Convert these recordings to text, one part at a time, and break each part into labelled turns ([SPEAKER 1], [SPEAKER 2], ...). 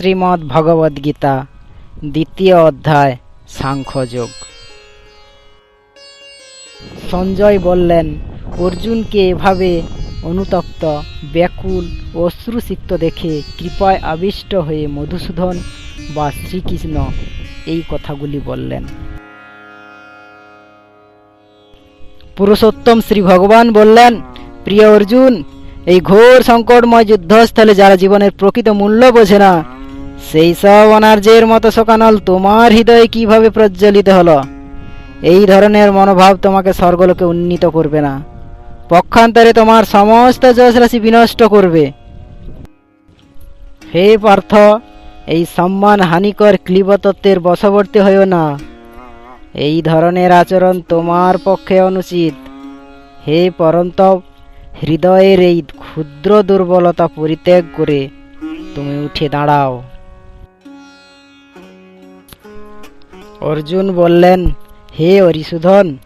[SPEAKER 1] শ্রীমদ্ ভগবদ্গীতা দ্বিতীয় অধ্যায়, সাংখ্যযোগ। সঞ্জয় বললেন, অর্জুনকে এভাবে অনুতপ্ত, ব্যাকুল, অশ্রুসিক্ত দেখে কৃপায় আবিষ্ট হয়ে মধুসূদন বা শ্রীকৃষ্ণ এই কথাগুলি বললেন। পুরুষোত্তম শ্রী ভগবান বললেন, প্রিয় অর্জুন, এই ঘোর সংকটময় যুদ্ধস্থলে যারা জীবনের প্রকৃত মূল্য বোঝে না সেই সব অনার্যের মতো শোকানল, তোমার হৃদয়ে কীভাবে প্রজ্বলিত হলো? এই ধরনের মনোভাব তোমাকে স্বর্গলোকে উন্নীত করবে না। পক্ষান্তরে তোমার সমস্ত যশ রাশি বিনষ্ট করবে। হে পার্থ, এই সম্মান হানিকর ক্লিবতত্ত্বের বশবর্তী হয়েও না। এই ধরনের আচরণ তোমার পক্ষে অনুচিত। হে পরন্তব হৃদয়ের এই ক্ষুদ্র দুর্বলতা পরিত্যাগ করে তুমি উঠে দাঁড়াও। অর্জুন বললেন, হে অরিসুধন,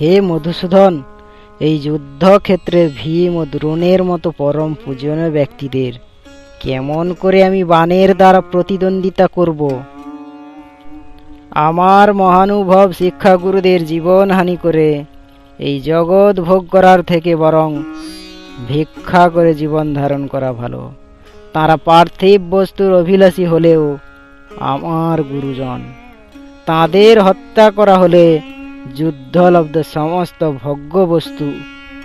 [SPEAKER 1] হে মধুসূদন এই যুদ্ধক্ষেত্রে ভীম ও দ্রোণের মতো পরম পূজনীয় ব্যক্তিদের কেমন করে আমি বাণের দ্বারা প্রতিদ্বন্দ্বিতা করব? আমার মহানুভব শিক্ষাগুরুদের জীবন হানি করে এই জগৎ ভোগ করার থেকে বরং ভিক্ষা করে জীবন ধারণ করা ভালো। তারা পার্থিব বস্তুর অভিলাষী হলেও আমার গুরুজন। তাদের হত্যা করা হলে যুদ্ধলব্ধ সমস্ত ভোগ্য বস্তু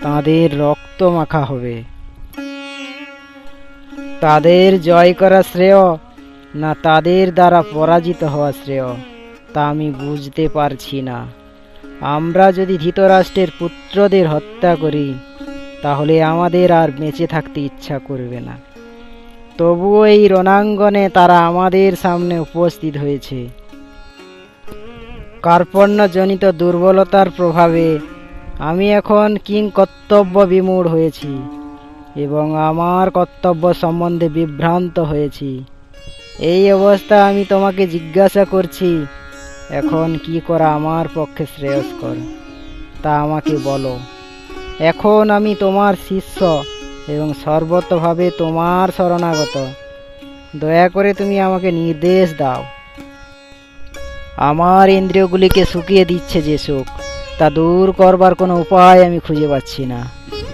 [SPEAKER 1] তাদের রক্ত মাখা হবে। তাদের জয় করা শ্রেয় না তাদের দ্বারা পরাজিত হওয়া শ্রেয়, তা আমি বুঝতে পারছি না। আমরা যদি ধৃতরাষ্ট্রের পুত্রদের হত্যা করি, তাহলে আমাদের আর বেঁচে থাকতে ইচ্ছা করবে না। তবুও এই রণাঙ্গনে তারা আমাদের সামনে উপস্থিত হয়েছে। কার্পণ্যজনিত দুর্বলতার প্রভাবে আমি এখন কিং কর্তব্য বিমূঢ় হয়েছি এবং আমার কর্তব্য সম্বন্ধে বিভ্রান্ত হয়েছি। এই অবস্থা আমি তোমাকে জিজ্ঞাসা করছি, এখন কি করা আমার পক্ষে শ্রেয়স্কর? তা আমাকে বলো। এখন আমি তোমার শিষ্য এবং সর্বতভাবে তোমার শরণাগত। দয়া করে তুমি আমাকে নির্দেশ দাও। আমার ইন্দ্রিয়গুলিকে শুকিয়ে দিচ্ছে যে সুখ তা দূর করবার কোনো উপায় আমি খুঁজে পাচ্ছি না।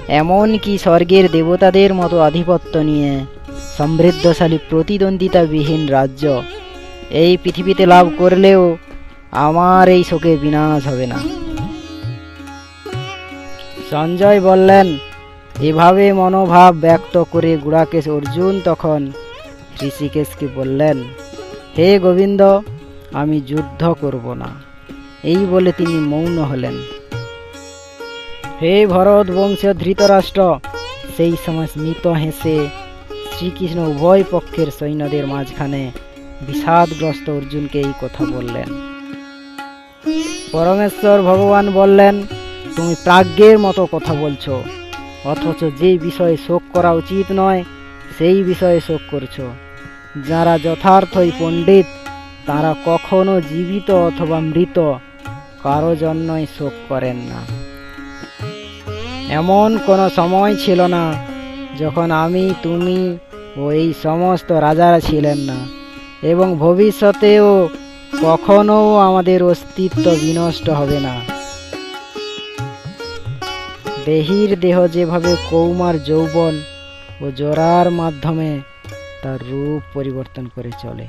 [SPEAKER 1] এমন কি স্বর্গের দেবতাদের মতো আধিপত্য নিয়ে সমৃদ্ধশালী প্রতিদ্বন্দ্বিতাবিহীন রাজ্য এই পৃথিবীতে লাভ করলেও আমার এই শোকের বিনাশ হবে না। সঞ্জয় বললেন, এভাবে মনোভাব ব্যক্ত করে গুড়াকেশ অর্জুন তখন ঋষিকেশকে বললেন, হে গোবিন্দ আমি যুদ্ধ করব না। এই বলে তিনি মৌন হলেন। হে ভরত বংশ ধৃতরাষ্ট্র, সেই সময় স্মিত হেসে শ্রীকৃষ্ণ উভয় পক্ষের সৈন্যদের মাঝখানে বিষাদগ্রস্ত অর্জুনকে এই কথা বললেন। পরমেশ্বর ভগবান বললেন, তুমি প্রাজ্ঞের মতো কথা বলছো, অথচ যে বিষয়ে শোক করা উচিত নয়, সেই বিষয়ে শোক করছ। যারা যথার্থই পণ্ডিত তারা কখনো জীবিত অথবা মৃত, কারও জন্যই শোক করেন না। এমন কোনো সময় ছিল না যখন আমি, তুমি ও এই সমস্ত রাজারা ছিলেন না এবং ভবিষ্যতেও কখনো আমাদের অস্তিত্ব বিনষ্ট হবে না। দেহির দেহ যেভাবে কৌমার যৌবন ও জরার মাধ্যমে তার রূপ পরিবর্তন করে চলে।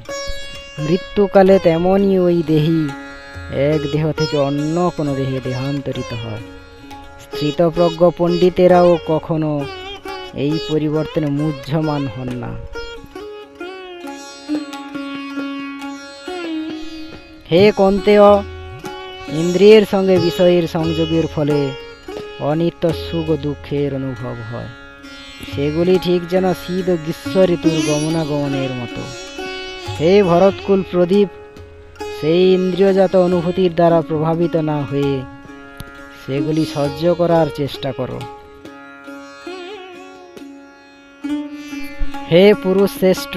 [SPEAKER 1] মৃত্যুকালে তেমনই ওই দেহি। এক দেহ থেকে অন্য কোনো দেহে দেহান্তরিত হয়। স্থিতপ্রজ্ঞ পণ্ডিতেরাও কখনো এই পরিবর্তনে মুহ্যমান হন না। হে কন্তেয়, ইন্দ্রিয়ের সঙ্গে বিষয়ের সংযোগের ফলে অনিত্য সুখ ও দুঃখের অনুভব হয়। সেগুলি ঠিক যেন শীত ও গ্রীষ্ম ঋতুর গমনাগমনের মতো। হে ভরতকুল প্রদীপ, সেই ইন্দ্রিয়জাত অনুভূতির দ্বারা প্রভাবিত না হয়ে সেগুলি সহ্য করার চেষ্টা করো। হে পুরুষ শ্রেষ্ঠ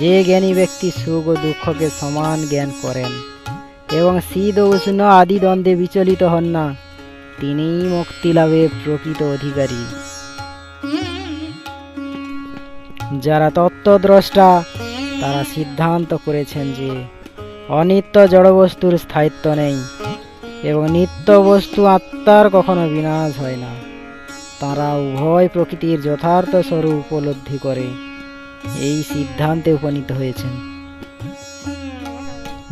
[SPEAKER 1] যে জ্ঞানী ব্যক্তি সুখ ও দুঃখকে সমান জ্ঞান করেন এবং শীত ও উষ্ণ আদি দ্বন্দ্বে বিচলিত হন না, তিনিই মুক্তি লাভের প্রকৃত অধিকারী। যারা তত্ত্বদ্রষ্টা তারা সিদ্ধান্ত করেছেন যে অনিত্য জড়বস্তুর স্থায়িত্ব নেই এবং নিত্য বস্তু আত্মার কখনো বিনাশ হয় না। তারা উভয় প্রকৃতির যথার্থ স্বরূপ উপলব্ধি করে। এই সিদ্ধান্তে উপনীত হয়েছেন।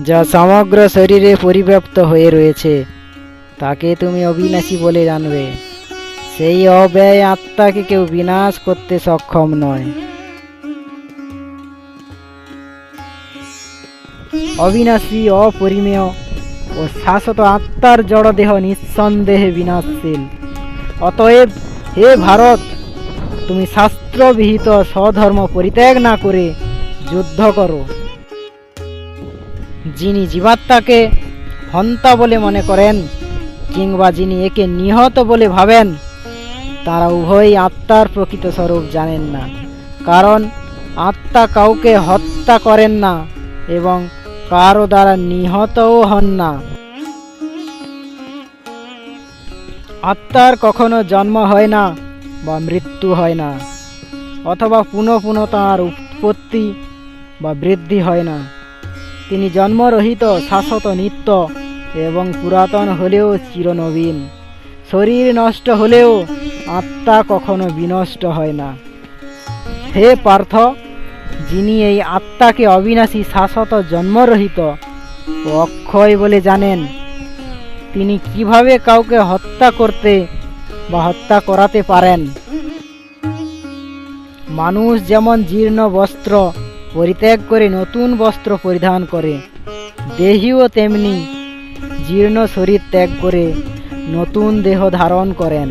[SPEAKER 1] যা সমগ্র শরীরে পরিব্যাপ্ত হয়ে রয়েছে, তাকে তুমি অবিনাশী বলে জানবে। সেই অব্যয় আত্মাকে কেউ বিনাশ করতে সক্ষম নয়। অবিনাশী, অপরিমেয় ও শাশ্বত আত্মার জড়দেহ নিঃসন্দেহে বিনাশশীল। অতএব হে ভারত, তুমি শাস্ত্রবিহিত স্বধর্ম পরিত্যাগ না করে যুদ্ধ করো। যিনি জীবাত্মাকে হন্তা বলে মনে করেন কিংবা যিনি একে নিহত বলে ভাবেন, তারা উভয়ই আত্মার প্রকৃত স্বরূপ জানেন না। কারণ আত্মা কাউকে হত্যা করেন না এবং কারও দ্বারা নিহতও হন না। আত্মার কখনো জন্ম হয় না বা মৃত্যু হয় না, অথবা পুনঃ পুনঃ তাঁর উৎপত্তি বা বৃদ্ধি হয় না। তিনি জন্মরহিত, শাশ্বত নিত্য এবং পুরাতন হলেও চিরনবীন। শরীর নষ্ট হলেও আত্মা কখনো বিনষ্ট হয় না। হে পার্থ যিনি এই আত্মাকে অবিনাশী শাশ্বত জন্মরহিত অক্ষয় বলে জানেন, তিনি কীভাবে কাউকে হত্যা করতে বা হত্যা করাতে পারেন? মানুষ যেমন জীর্ণ বস্ত্র পরিত্যাগ করে নতুন বস্ত্র পরিধান করে, দেহীও তেমনি জীর্ণ শরীর ত্যাগ করে নতুন দেহ ধারণ করেন।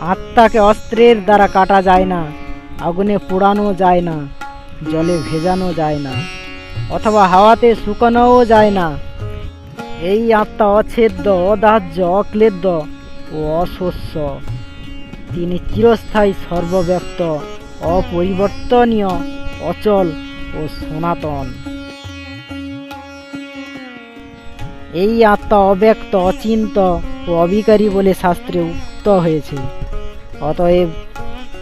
[SPEAKER 1] আত্মাকে অস্ত্রের দ্বারা কাটা যায় না, আগুনে পোড়ানো যায় না, জলে ভেজানো যায় না, অথবা হাওয়াতে শুকানোও যায় না। এই আত্মা অছেদ্য অদাহ্য অক্লেদ্য ও অশস্য। তিনি চিরস্থায়ী, সর্বব্যাপ্ত, অপরিবর্তনীয়, অচল ও সনাতন। এই আত্মা অব্যক্ত, অচিন্ত ও অবিকারী বলে শাস্ত্রে উক্ত হয়েছে। অতএব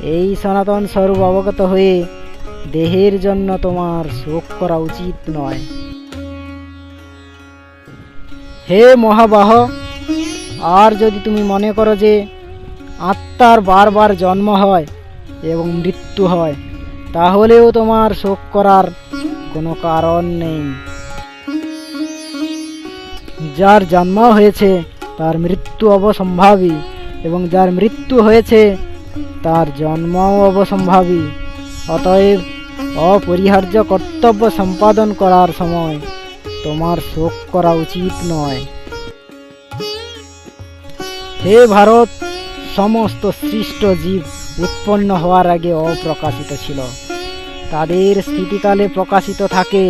[SPEAKER 1] এই সনাতন স্বরূপ অবগত হয়ে দেহের জন্য তোমার শোক করা উচিত নয়। হে মহাবাহ, আর যদি তুমি মনে করো যে আত্মার বারবার জন্ম হয় এবং মৃত্যু হয়, তাহলেও তোমার শোক করার কোনো কারণ নেই। যার জন্ম হয়েছে, তার মৃত্যু অবসম্ভাবী। এবং যার মৃত্যু হয়েছে, তার জন্মও অবসম্ভাবী। অতএব অপরিহার্য কর্তব্য সম্পাদন করার সময় তোমার শোক করা উচিত নয়। হে ভারত, সমস্ত সৃষ্ট জীব উৎপন্ন হওয়ার আগে অপ্রকাশিত ছিল। তাদের স্থিতিকালে প্রকাশিত থাকে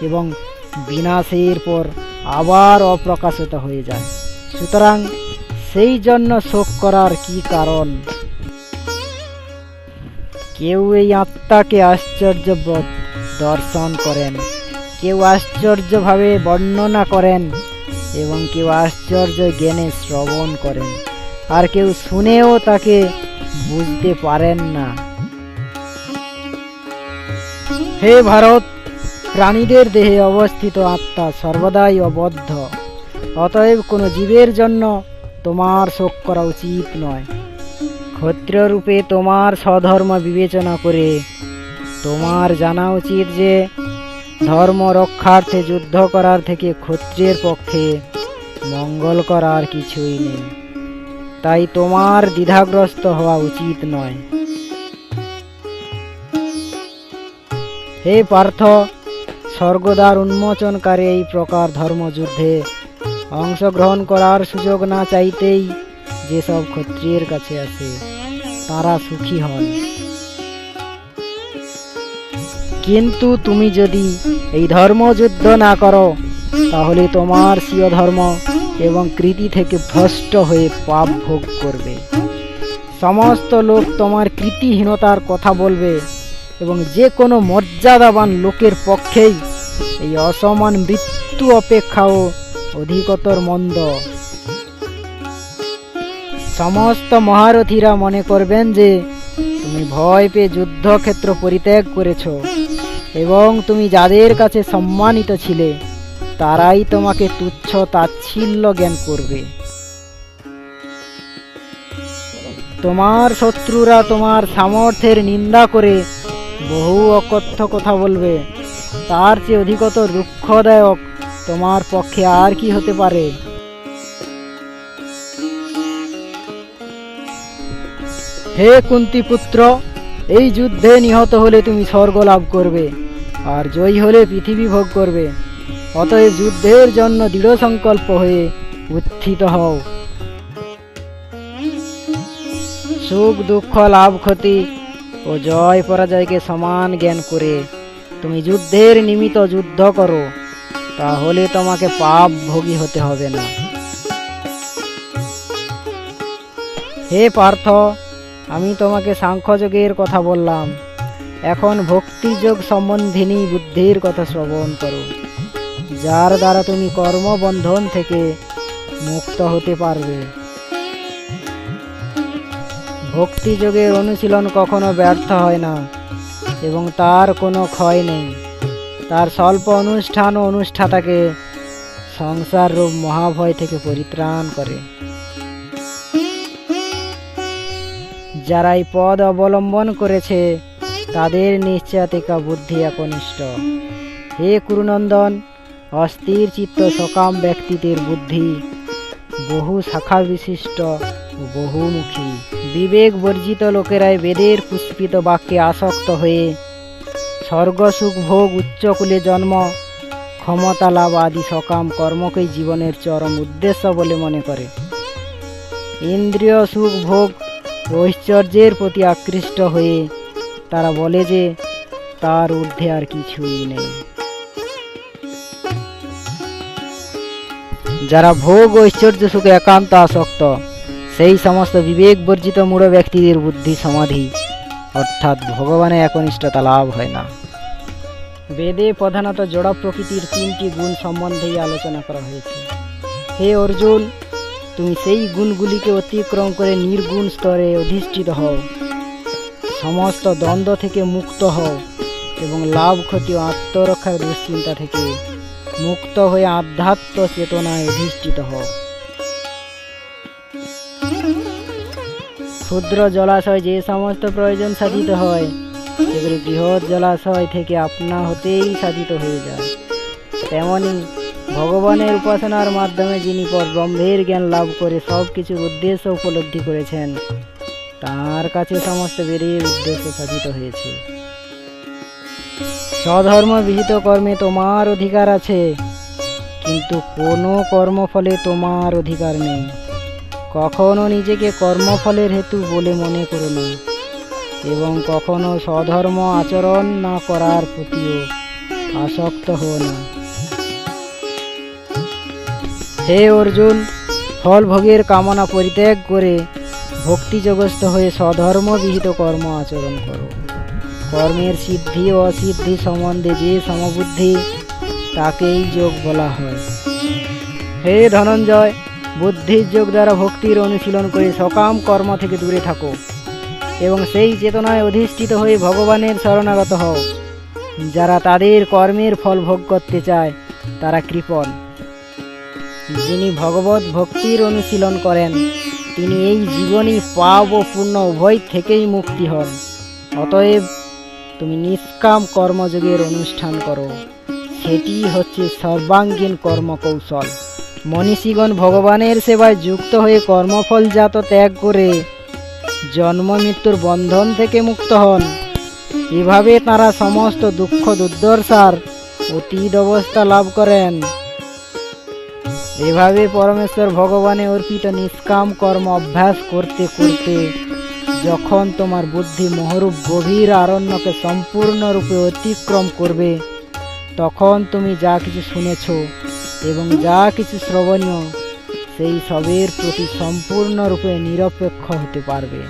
[SPEAKER 1] এবং বিনাশের পর আবার অপ্রকাশিত হয়ে যায়। সুতরাং সেই জন্য শোক করার কি কারণ? কেউ এই আত্মাকে আশ্চর্যবোধ দর্শন করেন, কেউ আশ্চর্যভাবে বর্ণনা করেন এবং কেউ আশ্চর্য জ্ঞানে শ্রবণ করেন, আর কেউ শুনেও তাকে বুঝতে পারেন না। হে ভারত, প্রাণীদের দেহে অবস্থিত আত্মা সর্বদাই অবদ্ধ, অতএব কোনো জীবের জন্য তোমার শোক করা উচিত নয়। ক্ষত্রিয় রূপে তোমার স্বধর্ম বিবেচনা করে তোমার জানা উচিত যে ধর্ম রক্ষার্থে যুদ্ধ করার থেকে ক্ষত্রিয়ের পক্ষে মঙ্গল করার কিছুই নেই। তাই তোমার দ্বিধাগ্রস্ত হওয়া উচিত নয়। হে পার্থ, স্বর্গদ্বার উন্মোচনকারী এই প্রকার ধর্মযুদ্ধে অংশগ্রহণ করার সুযোগ না চাইতেই যেসব ক্ষত্রিয়ের কাছে আসে তারা সুখী হন। কিন্তু তুমি যদি এই ধর্মযুদ্ধ না করো, তাহলে তোমার স্বীয় ধর্ম এবং কৃতি থেকে ভ্রষ্ট হয়ে পাপ ভোগ করবে। সমস্ত লোক তোমার কৃতিহীনতার কথা বলবে এবং যে কোনো মর্যাদাবান লোকের পক্ষেই এই অসমান মৃত্যু অপেক্ষাও অধিকতর মন্দ। সমস্ত মহারথীরা মনে করবেন যে, তুমি ভয় পেয়ে যুদ্ধক্ষেত্র পরিত্যাগ করেছ, এবং তুমি যাদের কাছে সম্মানিত ছিলে, তারাই তোমাকে তুচ্ছ তাচ্ছিল্য জ্ঞান করবে। তোমার শত্রুরা তোমার সামর্থ্যের নিন্দা করে বহু অকথ্য কথা বলবে, তার চেয়ে অধিকতর দুঃখদায়ক তোমার পক্ষে আর কি হতে পারে? হে কুন্তি পুত্র এই যুদ্ধে নিহত হলে তুমি স্বর্গ লাভ করবে, আর জয়ী হলে পৃথিবী ভোগ করবে। অতএব যুদ্ধের জন্য দৃঢ় সংকল্প হয়ে উত্থিত হও। সুখ, দুঃখ, লাভ, ক্ষতি ও জয় পরাজয়কে সমান জ্ঞান করে তুমি যুদ্ধের নিমিত্ত যুদ্ধ করো। তাহলে তোমাকে পাপ ভোগী হতে হবে না। হে পার্থ, আমি তোমাকে সাংখ্যযোগের কথা বললাম। এখন ভক্তিযোগ সম্বন্ধিনী বুদ্ধির কথা শ্রবণ করো, যার দ্বারা তুমি কর্মবন্ধন থেকে মুক্ত হতে পারবে। ভক্তিযোগের অনুশীলন কখনো ব্যর্থ হয় না, এবং তার কোনো ক্ষয় নেই। তার স্বল্প অনুষ্ঠান ও অনুষ্ঠাতাকে সংসার রূপ মহাভয় থেকে পরিত্রাণ করে। যারা এই পদ অবলম্বন করেছে, তাদের নিশ্চয়তিকা বুদ্ধি একনিষ্ঠ। হে কুরুনন্দন, অস্থির চিত্ত সকাম ব্যক্তিদের বুদ্ধি, বহু শাখা বিশিষ্ট বহুমুখী। বিবেক বর্জিত লোকেরাই বেদের পুষ্পিত বাক্যে আসক্ত হয়ে স্বর্গসুখ, ভোগ, উচ্চকুলে জন্ম, ক্ষমতা লাভ আদি সকাম কর্মকেই জীবনের চরম উদ্দেশ্য বলে মনে করে। ইন্দ্রিয় সুখ, ভোগ, ঐশ্বর্যের প্রতি আকৃষ্ট হয়ে তারা বলে যে, তার ঊর্ধ্বে আর কিছুই নেই। যারা ভোগ, ঐশ্বর্য, সুখে, একান্ত আসক্ত, সেই সমস্ত বিবেক বর্জিত মূঢ় ব্যক্তিদের বুদ্ধি সমাধি। অর্থাৎ ভগবানের একনিষ্ঠতা লাভ হয় না। বেদে প্রধানত জড় প্রকৃতির তিনটি গুণ সম্বন্ধেই আলোচনা করা হয়েছে। হে অর্জুন, তুমি সেই গুণগুলিকে অতিক্রম করে নির্গুণ স্তরে অধিষ্ঠিত হও। সমস্ত দ্বন্দ্ব থেকে মুক্ত হও এবং লাভ ক্ষতি ও আত্মরক্ষার দুশ্চিন্তা থেকে মুক্ত হয়ে আধ্যাত্ম চেতনায় অধিষ্ঠিত হও। ক্ষুদ্র জলাশয় যে সমস্ত প্রয়োজন সাধিত হয় সেগুলি বৃহৎ জলাশয় থেকে আপনা হতেই সাধিত হয়ে যায়। তেমনি ভগবানের উপাসনার মাধ্যমে যিনি পর ব্রহ্মের জ্ঞান লাভ করে সব কিছুর উদ্দেশ্য উপলব্ধি করেছেন, তার কাছে সমস্ত বেরিয়ে উদ্দেশ্য সাধিত হয়েছে। স্বধর্ম বিহিত কর্মে তোমার অধিকার আছে, কিন্তু কোনো কর্মফলে তোমার অধিকার নেই। কখনো নিজেকে কর্মফলের হেতু বলে মনে করো না, এবং কখনো স্বধর্ম আচরণ না করার প্রতিও আসক্ত হও না। হে অর্জুন ফল ভোগের কামনা পরিত্যাগ করে ভক্তিযোগস্থ হয়ে স্বধর্ম বিহিত কর্ম আচরণ করো। কর্মের সিদ্ধি ও অসিদ্ধি সম্বন্ধে যে সমবুদ্ধি, তাকেই যোগ বলা হয়। হে ধনঞ্জয় বুদ্ধির যোগ দ্বারা ভক্তির অনুশীলন করে সকাম কর্ম থেকে দূরে থাকো। এবং সেই চেতনায় অধিষ্ঠিত হয়ে ভগবানের শরণাগত হও। যারা তাদের কর্মের ফল ভোগ করতে চায়, তারা কৃপণ। যিনি ভগবত ভক্তির অনুশীলন করেন, তিনি এই জীবনই পাপ ও পূর্ণ উভয় থেকেই মুক্তি হন। অতএব তুমি নিষ্কাম কর্মযোগের অনুষ্ঠান করো। সেটি হচ্ছে সর্বাঙ্গীন কর্মকৌশল। মনীষীগণ ভগবানের সেবায় যুক্ত হয়ে কর্মফলজাত ত্যাগ করে জন্ম মৃত্যুর বন্ধন থেকে মুক্ত হন। এভাবে তারা সমস্ত দুঃখ দুর্দশার অতীত অবস্থা লাভ করেন। এভাবে পরমেশ্বর ভগবানে অর্পিত নিষ্কাম কর্ম অভ্যাস করতে করতে যখন তোমার বুদ্ধি মহরূপ গভীর আরণ্যকে সম্পূর্ণরূপে অতিক্রম করবে, তখন তুমি যা কিছু শুনেছ এবং যা কিছু শ্রবণীয়, সেই সবের প্রতি সম্পূর্ণরূপে নিরপেক্ষ হতে পারবে।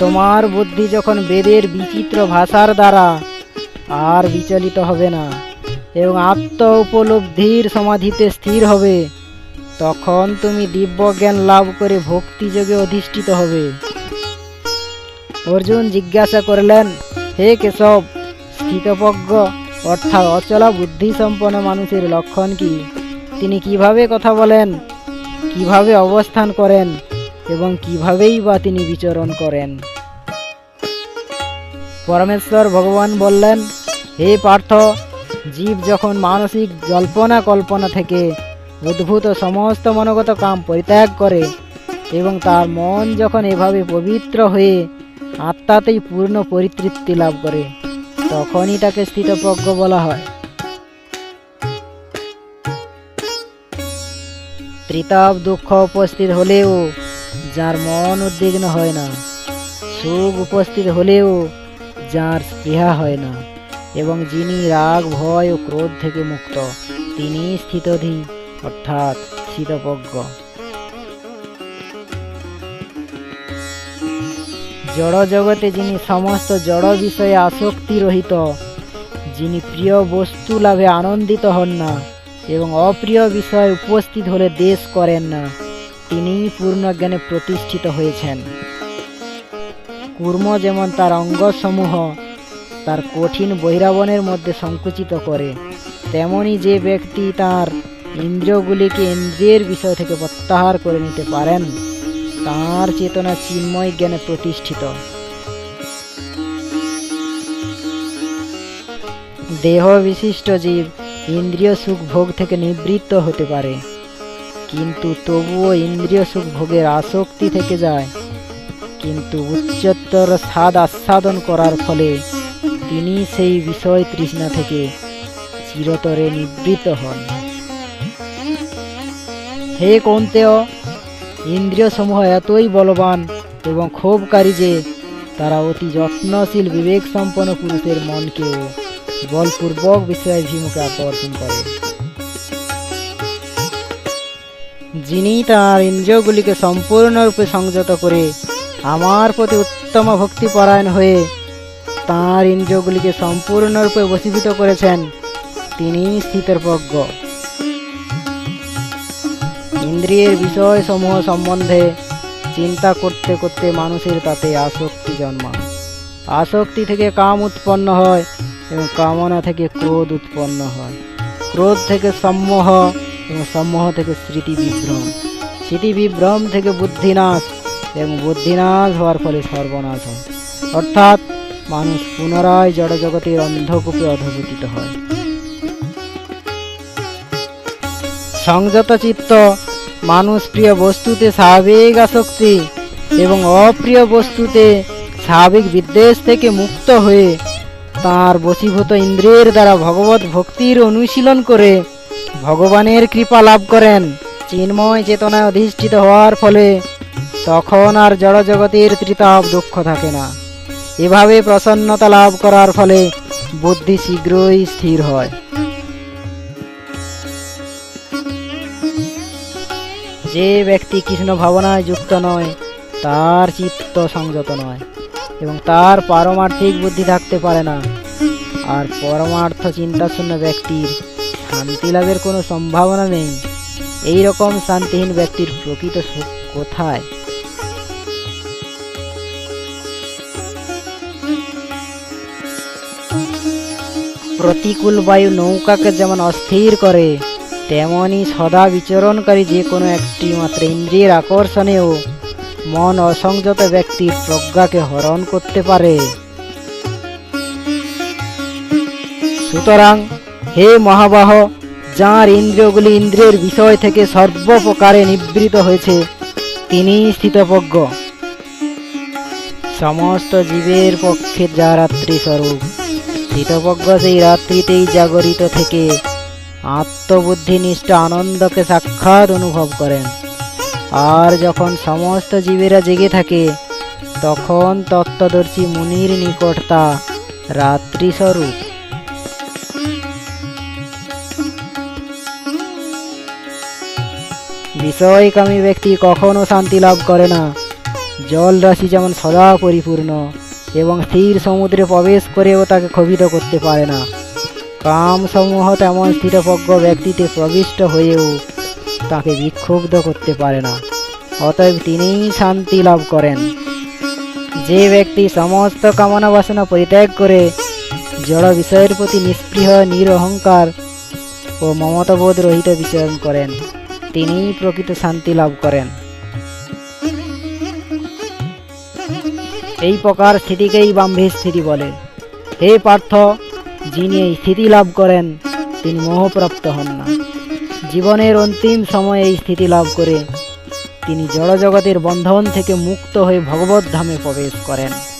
[SPEAKER 1] তোমার বুদ্ধি যখন বেদের বিচিত্র ভাষার দ্বারা আর বিচলিত হবে না, এবং আত্ম উপলব্ধির সমাধিতে স্থির হবে, তখন তুমি দিব্য জ্ঞান লাভ করে ভক্তি যোগে অধিষ্ঠিত হবে। অর্জুন জিজ্ঞাসা করলেন, হে কেশব স্থিতপজ্ঞ অর্থাৎ অচলা বুদ্ধি সম্পন্ন মানুষের লক্ষণ কি? তিনি কীভাবে কথা বলেন? কীভাবে অবস্থান করেন? এবং কিভাবেই বা তিনি বিচরণ করেন? পরমেশ্বর ভগবান বললেন, হে পার্থ, জীব যখন মানসিক জল্পনা কল্পনা থেকে উদ্ভূত সমস্ত মনোগত কাম পরিত্যাগ করে এবং তার মন যখন এভাবে পবিত্র হয়ে আত্মাতেই পূর্ণ পরিতৃপ্তি লাভ করে তখনই তাকে স্থিতপ্রজ্ঞ বলা হয়। ত্রিতাপ দুঃখ উপস্থিত হলেও, যার মন উদ্বিগ্ন হয় না, সুখ উপস্থিত হলেও, যার স্পৃহা হয় না, এবং যিনি রাগ, ভয় ও ক্রোধ থেকে মুক্ত তিনি স্থিতধি, অর্থাৎ স্থিতপজ্ঞ জড় জগতে যিনি সমস্ত জড় বিষয়ে আসক্তি রহিত, যিনি প্রিয় বস্তু লাভে আনন্দিত হন না এবং অপ্রিয় বিষয় উপস্থিত হলে দেশ করেন না তিনি পূর্ণ জ্ঞানে প্রতিষ্ঠিত হয়েছেন। কুর্ম যেমন তার অঙ্গসমূহ তার কঠিন বহিরাবনের মধ্যে সংকুচিত করে, তেমনি যে ব্যক্তি তার ইন্দ্রিয়গুলিকে ইন্দ্রিয়ের বিষয় থেকে প্রত্যাহার করে নিতে পারেন তার চেতনা চিন্ময় জ্ঞানে প্রতিষ্ঠিত। দেহ বিশিষ্ট জীব ইন্দ্রিয় সুখ ভোগ থেকে নিবৃত্ত হতে পারে। কিন্তু তবুও ইন্দ্রিয় সুখ ভোগের আসক্তি থেকে যায়। কিন্তু উচ্চতর স্বাদ আস্বাদন করার ফলে তিনি সেই বিষয় তৃষ্ণা থেকে চিরতরে নিবৃত্ত হন। হে কন্তেয়! ইন্দ্রিয় সমূহ এতই বলবান এবং ক্ষোভকারী যে তারা অতি যত্নশীল বিবেক সম্পন্ন পুরুষের মনকেও বলপূর্বক বিষয়াভিমুখে আকর্ষণ করে। যিনি তার ইন্দ্রিয়গুলিকে সম্পূর্ণরূপে সংযত করে আমার প্রতি উত্তম ভক্তিপরায়ণ হয়ে তাঁর ইন্দ্রিয়গুলিকে সম্পূর্ণরূপে বশীভূত করেছেন, তিনি স্থিতর্পজ্ঞ ইন্দ্রিয়ের বিষয় সমূহ সম্বন্ধে চিন্তা করতে করতে মানুষের তাতে আসক্তি জন্মায়। আসক্তি থেকে কাম উৎপন্ন হয় এবং কামনা থেকে ক্রোধ উৎপন্ন হয়। ক্রোধ থেকে সম্মোহ এবং সম্মোহ থেকে স্মৃতি বিভ্রম। স্মৃতি বিভ্রম থেকে বুদ্ধিনাশ এবং বুদ্ধিনাশ হওয়ার ফলে সর্বনাশ হয়। অর্থাৎ মানুষ পুনরায় জড়জগতের অন্ধকূপে অধপতিত হয়। সংযত চিত্ত মানুষ প্রিয় বস্তুতে স্বাভাবিক আসক্তি এবং অপ্রিয় বস্তুতে স্বাভাবিক বিদ্বেষ থেকে মুক্ত হয়ে তার বশীভূত ইন্দ্রিয়ের দ্বারা ভগবত ভক্তির অনুশীলন করে ভগবানের কৃপা লাভ করেন। চিন্ময় চেতনায় অধিষ্ঠিত হওয়ার ফলে তখন আর জড়জগতের ত্রিতাপ দুঃখ থাকে না। এভাবে প্রসন্নতা লাভ করার ফলে বুদ্ধি শীঘ্রই স্থির হয়। যে ব্যক্তি কৃষ্ণ ভাবনায় যুক্ত নয়, তার চিত্ত সংযত নয় এবং তার পারমার্থিক বুদ্ধি থাকতে পারে না। আর পরমার্থ চিন্তাশূন্য ব্যক্তির শান্তি লাভের কোনো সম্ভাবনা নেই। এই রকম শান্তিহীন ব্যক্তির প্রকৃত সুখ কোথায়? প্রতিকূল বায়ু নৌকাকে যেমন অস্থির করে তেমনি সদা বিচরণকারী যে কোনো একটি মাত্র ইন্দ্রিয়ের আকর্ষণেও মন অসংযত ব্যক্তির প্রজ্ঞাকে হরণ করতে পারে। সুতরাং হে মহাবাহ, যাঁর ইন্দ্রিয়গুলি ইন্দ্রিয়ের বিষয় থেকে সর্বপ্রকারে নিবৃত হয়েছে তিনি স্থিতপজ্ঞ সমস্ত জীবের পক্ষে যা রাত্রি স্বরূপ স্থিতপজ্ঞ সেই রাত্রিতেই জাগরিত থেকে আত্মবুদ্ধিনিষ্ঠ আনন্দকে সাক্ষাৎ অনুভব করেন। আর যখন সমস্ত জীবেরা জেগে থাকে, তখন তত্ত্বদর্শী মুনির নিকট তা রাত্রি স্বরূপ বিষয়কামী ব্যক্তি কখনো শান্তি লাভ করে না। জল রাশি যেমন সদা পরিপূর্ণ এবং স্থির সমুদ্রে প্রবেশ করেও তাকে ক্ষোভিত করতে পারে না। কাম সমূহ তেমন স্থিরপজ্ঞ ব্যক্তিতে প্রবিষ্ট হয়েও তাকে বিক্ষুব্ধ করতে পারে না। অতএব তিনিই শান্তি লাভ করেন। যে ব্যক্তি সমস্ত কামনা বাসনা পরিত্যাগ করে জড় বিষয়ের প্রতি নিষ্পৃহ নিরহংকার ও মমতাবোধ রহিত বিচরণ করেন, তিনিই প্রকৃত শান্তি লাভ করেন। এই প্রকার স্থিতিকেই বাম্ভী স্থিতি বলে। হে পার্থ যিনি এই স্থিতি লাভ করেন, তিনি মোহপ্রাপ্ত হন না। জীবনের অন্তিম সময়ে এই স্থিতি লাভ করে তিনি জড়জগতের বন্ধন থেকে মুক্ত হয়ে ভগবত ধামে প্রবেশ করেন।